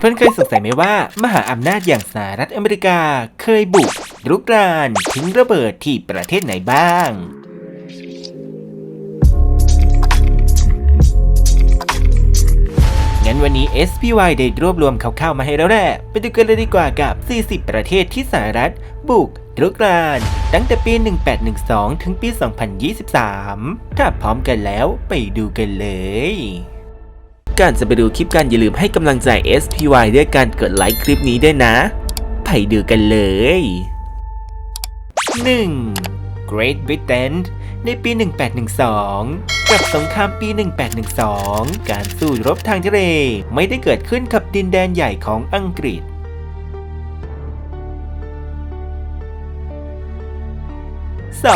เพื่อนๆเคยสงสัยไหมว่า มหาอำนาจอย่างสหรัฐอเมริกาเคยบุกรุกรานทิ้งระเบิดที่ประเทศไหนบ้างงั้นวันนี้ SPY ได้รวบรวมข่าวๆมาให้แล้วแหละไปดูกันเลยดีกว่ากับ 40 ประเทศที่สหรัฐบุกรุกรานตั้งแต่ปี 1812 ถึงปี 2023 ถ้าพร้อมกันแล้วไปดูกันเลย ก่อนจะไปดูคลิปกันอย่าลืมให้กำลังใจ SPY ด้วยการกดไลค์คลิปนี้ด้วยนะ ไปดูกันเลย 1. Great Britain ในปี 1812 กับสงครามปี 1812 การสู้รบทางทะเลไม่ได้เกิดขึ้นกับดินแดนใหญ่ของอังกฤษ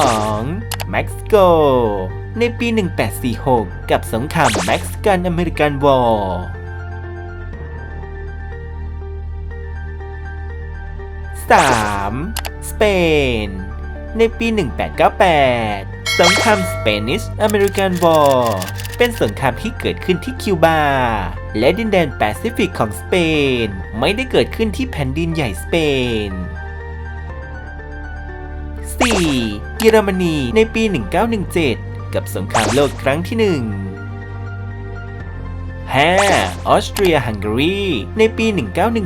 2. เม็กซิโก ในปี 1846 กับสงครามเม็กซิกันอเมริกันวอร์ 3. สเปน ในปี 1898 สงครามสเปนิชอเมริกันวอร์เป็นสงครามที่เกิดขึ้นที่คิวบา และดินแดนแปซิฟิกของสเปน ไม่ได้เกิดขึ้นที่แผ่นดินใหญ่สเปน 4. เยอรมนีในปี 1917 กับสงครามโลกครั้งที่1 5. ออสเตรียฮังการีในปี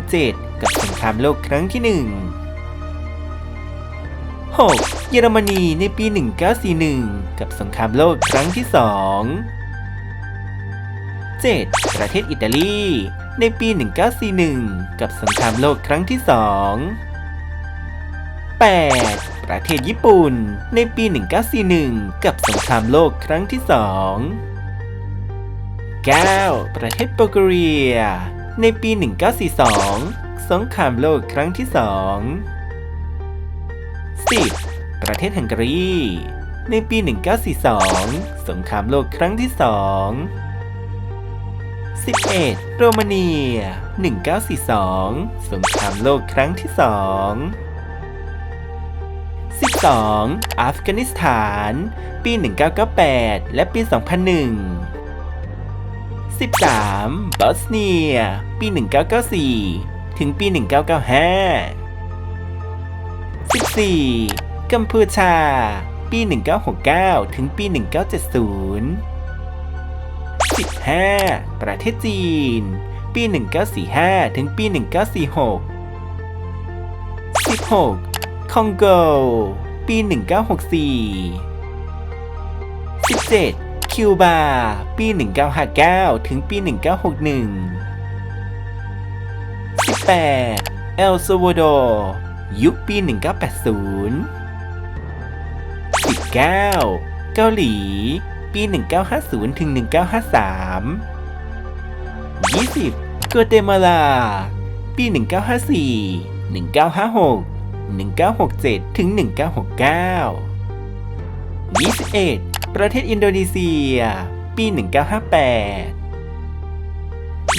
1917 กับสงครามโลกครั้งที่ 1 6. เยอรมนีในปี 1941 กับสงครามโลกครั้งที่ 2 7. ประเทศอิตาลี ในปี 1941 กับสงครามโลกครั้งที่ 2 8. ประเทศญี่ปุ่น ในปี 1941 กับสงครามโลกครั้งที่ 2 9. ประเทศบัลแกเรียในปี 1942 สงครามโลกครั้งที่ 2 10. ประเทศฮังการี ในปี 1942 สงครามโลกครั้งที่ 2 11. โรมาเนีย 1942 สงครามโลกครั้งที่ 2 อัฟกานิสถาน ปี 1998 และปี 2001 13. บอสเนีย ปี 1994 ถึงปี 1995 14. กัมพูชา ปี 1969 ถึงปี 1970 15. ประเทศจีน ปี 1945 ถึงปี 1946 16. คองโก ปี 1964 17. คิวบา ปี 1959 ถึงปี 1961 18. เอลซัวาดอร์ยุคปี 1980 19. เกาหลี ปี 1950 ถึง 1953 20. กัวเตมาลา ปี 1954 1956 1967 ถึง 1969 21. ประเทศอินโดนีเซีย ปี 1958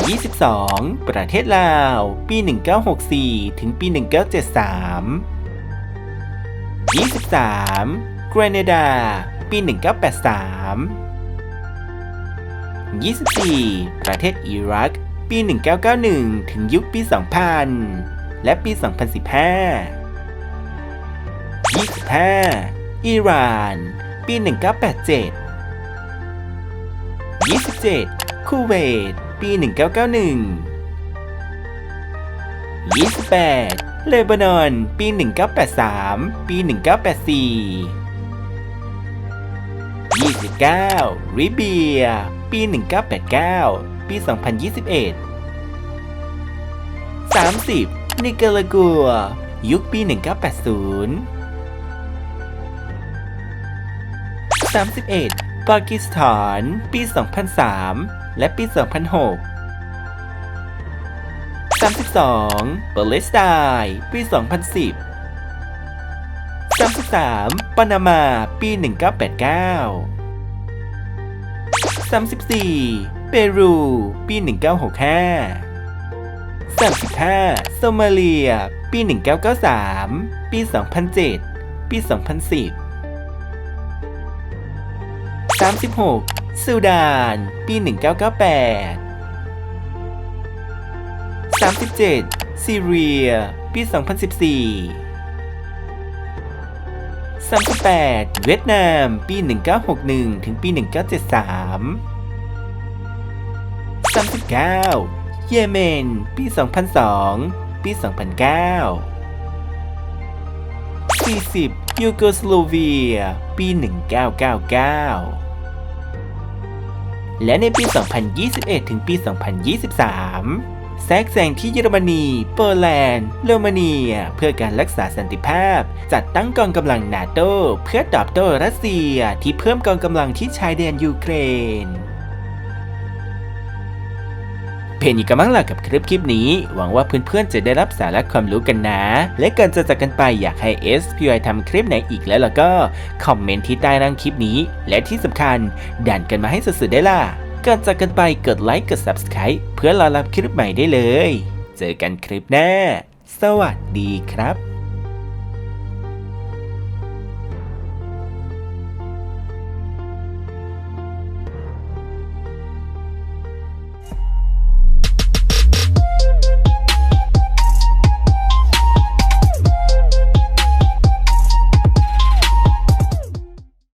22. ประเทศลาว ปี 1964 ถึงปี 1973 23. กรเนดา ปี 1983 24. ประเทศอิรัก ปี 1991 ถึงยุคปี 2000 และปี 2015 25. อิหร่าน ปี 1987 27. คูเวต ปี 1991 28. เลบานอน ปี 1983 ปี 1984 29. ริเบีย ปี 1989 ปี 2021 30. นิกาลากัว ยุคปี 1980 31. ปากีสถาน ปี 2003 และปี 2006 32. ปาเลสไตน์ปี 2010 33. ปานามา ปี 1989 34. เปรู ปี 1965 35. โซมาเลีย ปี 1993 ปี 2007 ปี 2010 36. ซูดาน ปี 1998 37ซีเรีย ปี 2014 38เวียดนาม ปี 1961 ถึงปี 1973 39เยเมน ปี 2002 ปี 2009 40ยูโกสโลเวีย ปี 1999 และในปี 2021 ถึงปี 2023 แทรกแซงที่เยอรมนี โปแลนด์ โรมาเนีย เพื่อการรักษาสันติภาพ จัดตั้งกองกำลังนาโตเพื่อตอบโต้รัสเซียที่เพิ่มกองกำลังที่ชายแดนยูเครน เพนอีกกำลังล่ะกับคลิปคลิปนี้ หวังว่าเพื่อนๆจะได้รับสาระความรู้กันนะ และก่อนจะจากกันไปอยากให้ SPY ทำคลิปไหนอีกแล้วล่ะก็คอมเมนต์ที่ใต้ร่างคลิปนี้ และที่สำคัญดันกันมาให้สุดๆได้ล่ะก่อนจากกันไปกดไลค์กด Subscribe เพื่อรอรับคลิปใหม่ได้เลย เจอกันคลิปหน้า สวัสดีครับ